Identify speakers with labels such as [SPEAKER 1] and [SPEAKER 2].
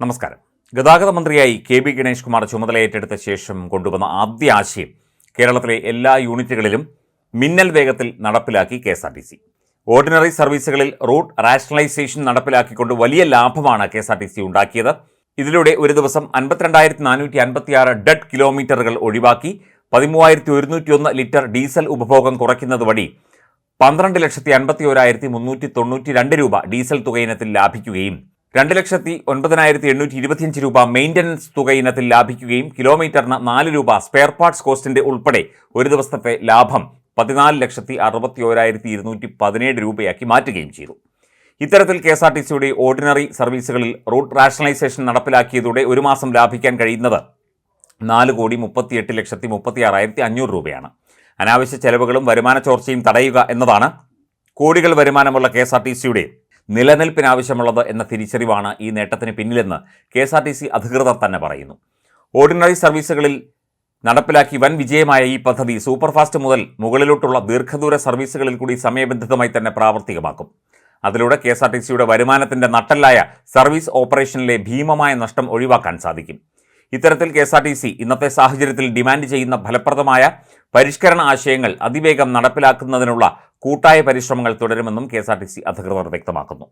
[SPEAKER 1] നമസ്കാരം. ഗതാഗത മന്ത്രിയായി കെ ബി ഗണേഷ് കുമാർ ചുമതല ഏറ്റെടുത്ത ശേഷം കൊണ്ടുവന്ന ആദ്യ ആശയം കേരളത്തിലെ എല്ലാ യൂണിറ്റുകളിലും മിന്നൽ വേഗത്തിൽ നടപ്പിലാക്കി K S R T C. Ordinary സർവീസുകളിൽ route rationalisation നടപ്പിലാക്കിക്കൊണ്ട് വലിയ ലാഭമാണ് K S R T C ഉണ്ടാക്കിയത്. ഇതിലൂടെ ഒരു ദിവസം അൻപത്തിരണ്ടായിരത്തി നാനൂറ്റി അൻപത്തിയാറ് ഡെഡ് കിലോമീറ്ററുകൾ ഒഴിവാക്കി പതിമൂവായിരത്തി ഒരുന്നൂറ്റി ഒന്ന് ലിറ്റർ ഡീസൽ ഉപഭോഗം കുറയ്ക്കുന്നത് വഴി പന്ത്രണ്ട് ലക്ഷത്തി അൻപത്തി ഒരായിരത്തി മുന്നൂറ്റി തൊണ്ണൂറ്റി രണ്ട് രൂപ ഡീസൽ തുകയിനത്തിൽ ലാഭിക്കുകയും രണ്ട് ലക്ഷത്തി ഒൻപതിനായിരത്തി എണ്ണൂറ്റി ഇരുപത്തിയഞ്ച് രൂപ മെയിന്റനൻസ് തുക ഇനത്തിൽ ലാഭിക്കുകയും കിലോമീറ്ററിന് നാല് രൂപ സ്പെയർ പാർട്സ് കോസ്റ്റിന്റെ ഉൾപ്പെടെ ഒരു ദിവസത്തെ ലാഭം പതിനാല് ലക്ഷത്തി അറുപത്തി ഓരായിരത്തി ഇരുന്നൂറ്റി പതിനേഴ് രൂപയാക്കി മാറ്റുകയും ചെയ്തു. ഇത്തരത്തിൽ കെ എസ് ആർ ടി സിയുടെ ഓർഡിനറി സർവീസുകളിൽ റൂട്ട് റാഷണലൈസേഷൻ നടപ്പിലാക്കിയതോടെ ഒരു മാസം ലാഭിക്കാൻ കഴിയുന്നത് നാല് കോടി മുപ്പത്തിയെട്ട് ലക്ഷത്തി മുപ്പത്തി ആറായിരത്തി അഞ്ഞൂറ് രൂപയാണ്. അനാവശ്യ ചെലവുകളും വരുമാന ചോർച്ചയും തടയുക എന്നതാണ് കോടികൾ വരുമാനമുള്ള കെ എസ് ആർ ടി സിയുടെ നിലനിൽപ്പിനാവശ്യമുള്ളത് എന്ന തിരിച്ചറിവാണ് ഈ നേട്ടത്തിന് പിന്നിലെന്ന് K S R T C അധികൃതർ തന്നെ പറയുന്നു. ഓർഡിനറി സർവീസുകളിൽ നടപ്പിലാക്കി വൻ വിജയമായ ഈ പദ്ധതി സൂപ്പർഫാസ്റ്റ് മുതൽ മുകളിലോട്ടുള്ള ദീർഘദൂര സർവീസുകളിൽ കൂടി സമയബന്ധിതമായി തന്നെ പ്രാവർത്തികമാക്കും. അതിലൂടെ കെ എസ് ആർ ടി സിയുടെ വരുമാനത്തിന്റെ നട്ടല്ലായ സർവീസ് ഓപ്പറേഷനിലെ ഭീമമായ നഷ്ടം ഒഴിവാക്കാൻ സാധിക്കും. ഇത്തരത്തിൽ K S R T C ഇന്നത്തെ സാഹചര്യത്തിൽ ഡിമാൻഡ് ചെയ്യുന്ന ഫലപ്രദമായ പരിഷ്കരണ ആശയങ്ങൾ അതിവേഗം നടപ്പിലാക്കുന്നതിനുള്ള കൂട്ടായ പരിശ്രമങ്ങൾ തുടരുമെന്നും K S R T C അധികൃതർ വ്യക്തമാക്കുന്നു.